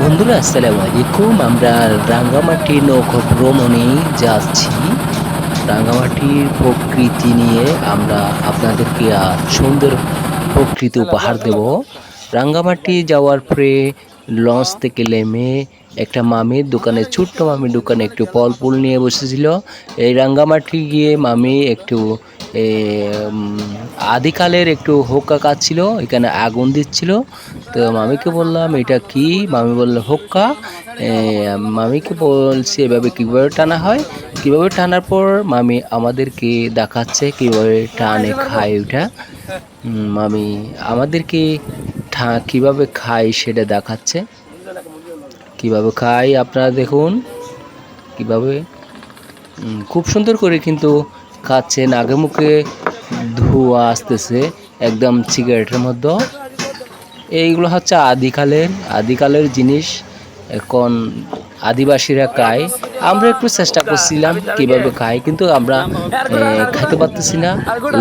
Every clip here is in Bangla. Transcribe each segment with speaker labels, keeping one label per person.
Speaker 1: বন্ধুরা আসসালামু আলাইকুম। আমরা রাঙ্গামাটি নৌকা ভ্রমণে যাচ্ছি। রাঙ্গামাটির প্রকৃতি নিয়ে আমরা আপনাদেরকে সুন্দর প্রকৃতি উপহার দেব। রাঙ্গামাটি যাওয়ার পরে লঞ্চ থেকে নেমে একটা মামির দোকানে ছোট্ট মামির দোকানে একটু ফল ফুল নিয়ে বসেছিল। এই রাঙ্গামাটি গিয়ে মামি একটু আদিকালের একটু হোক্কা কাজ ছিল, এখানে আগুন দিচ্ছিল। তো মামিকে বললাম, এটা কি? মামি বলল, হোক্কা। মামিকে বলছি, এভাবে কীভাবে টানা হয়? কীভাবে টানার পর মামি আমাদেরকে দেখাচ্ছে কীভাবে টানে খায় ওটা মামি আমাদেরকে ঠা, কীভাবে খায় সেটা দেখাচ্ছে। কীভাবে খাই আপনারা দেখুন। কীভাবে? খুব সুন্দর করে কিন্তু খাচ্ছেন আগে মুখে ধোয়া আসতেছে একদম সিগারেটের মধ্যে। এইগুলো হচ্ছে আদিকালের আদিকালের জিনিস। এখন আদিবাসীরা খায়। আমরা একটু চেষ্টা করছিলাম কীভাবে খাই কিন্তু আমরা এ, খাইতে পারতেছি না।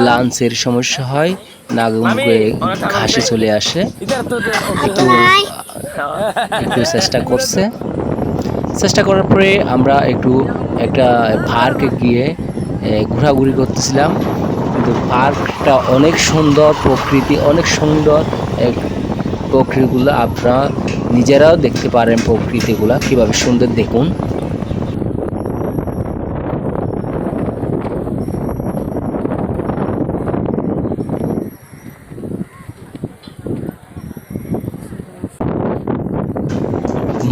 Speaker 1: লাঞ্চের সমস্যা হয় নাগে মুখে ঘাসি চলে আসে। একটু একটু চেষ্টা করছে। চেষ্টা করার পরে আমরা একটু একটা পার্কে গিয়ে ঘোরাঘুরি করতেছিলাম। কিন্তু পার্কটা অনেক সুন্দর, প্রকৃতি অনেক সুন্দর। প্রকৃতিগুলো আপনারা নিজেরাও দেখতে পারেন প্রকৃতিগুলা, কীভাবে সুন্দর দেখুন।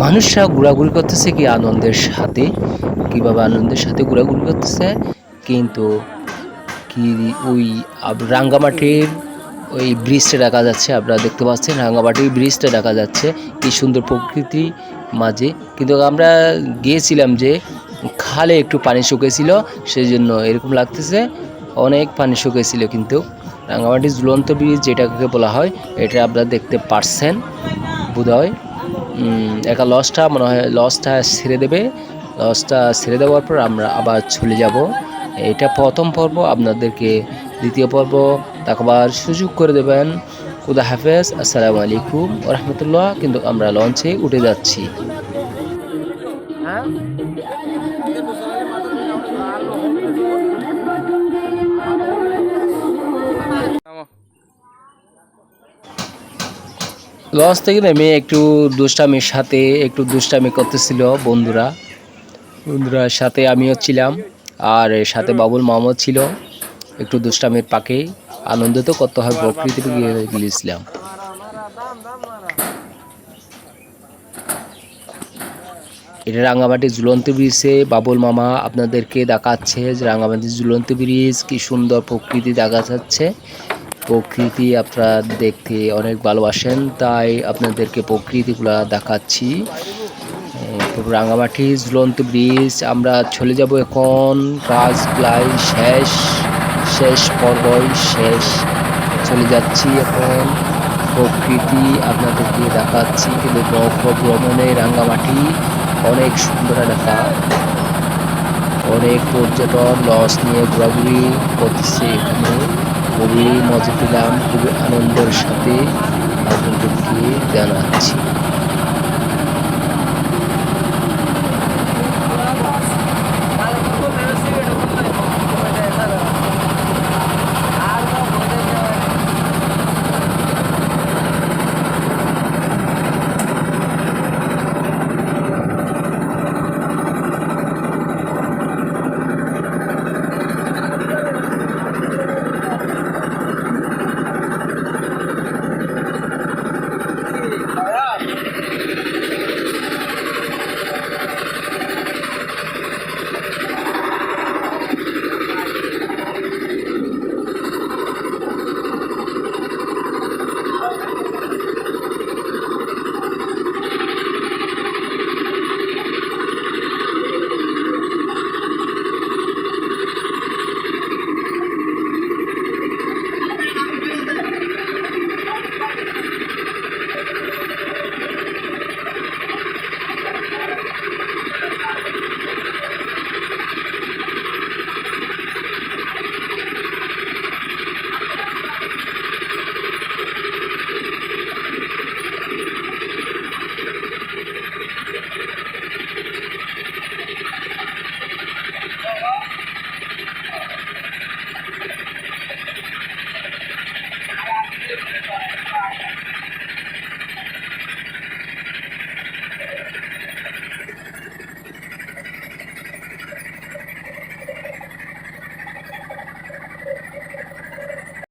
Speaker 1: মানুষরা ঘোরাঘুরি করতেছে কি আনন্দের সাথে? কীভাবে আনন্দের সাথে ঘোরাঘুরি করতেছে? কিন্তু কি ওই রাঙ্গামাটির ওই ব্রিজটা দেখা যাচ্ছে, আপনারা দেখতে পাচ্ছেন রাঙ্গামাটির ব্রিজটা দেখা যাচ্ছে, কি সুন্দর প্রকৃতি মাঝে। কিন্তু আমরা গিয়েছিলাম যে খালে একটু পানি শুকেছিল সেই জন্য এরকম লাগতেছে, অনেক পানি শুকেছিল কিন্তু। রাঙ্গামাটি ঝুলন্ত ব্রিজ যেটাকে বলা হয়, এটা আপনারা দেখতে পারছেন, বোধহয়। একা লসটা মনে হয় লসটা ছেড়ে দেবে। লসটা ছেড়ে দেওয়ার পর আমরা আবার চলে যাব। এটা প্রথম পর্ব আপনাদেরকে দ্বিতীয় পর্ব তাকবার সুযোগ করে দেবেন। খুদা হাফেজ আসসালামু আলাইকুম রহমতুল্লাহ কিন্তু আমরা লঞ্চে উঠে যাচ্ছি। লঞ্চ থেকে নেমে একটু দুষ্টামির সাথে একটু দুষ্টামি করতেছিল বন্ধুরা। বন্ধুরার সাথে আমিও ছিলাম। আর এর সাথে বাবুল মামাও ছিল। একটু দুষ্টামির পাকে। আনন্দ তো করতে হয় প্রকৃতিতে গিয়ে গিয়েছিলাম। এটা রাঙ্গামাটি ঝুলন্ত ব্রিজে বাবুল মামা আপনাদেরকে দেখাচ্ছে যে রাঙ্গামাটি ঝুলন্ত ব্রিজ কি সুন্দর প্রকৃতি দেখা যাচ্ছে। প্রকৃতি আপনারা দেখতে অনেক ভালোবাসেন তাই আপনাদেরকে প্রকৃতিগুলা দেখাচ্ছি। রাঙ্গামাটি ঝুলন্ত ব্রিজ, আমরা চলে যাব এখন কাজগুলাই শেষ শেষ পর্বই শেষ। চলে যাচ্ছি এখন প্রকৃতি আপনাদেরকে দেখাচ্ছি কিন্তু ভ্রমণে রাঙ্গামাটি অনেক সুন্দর এলাকা। অনেক পর্যটন লস নিয়ে ঘোরাঘুরি করতেছে এখানে। খুবই মজা পেলাম, খুবই আনন্দের সাথে আপনাদেরকে জানাচ্ছি।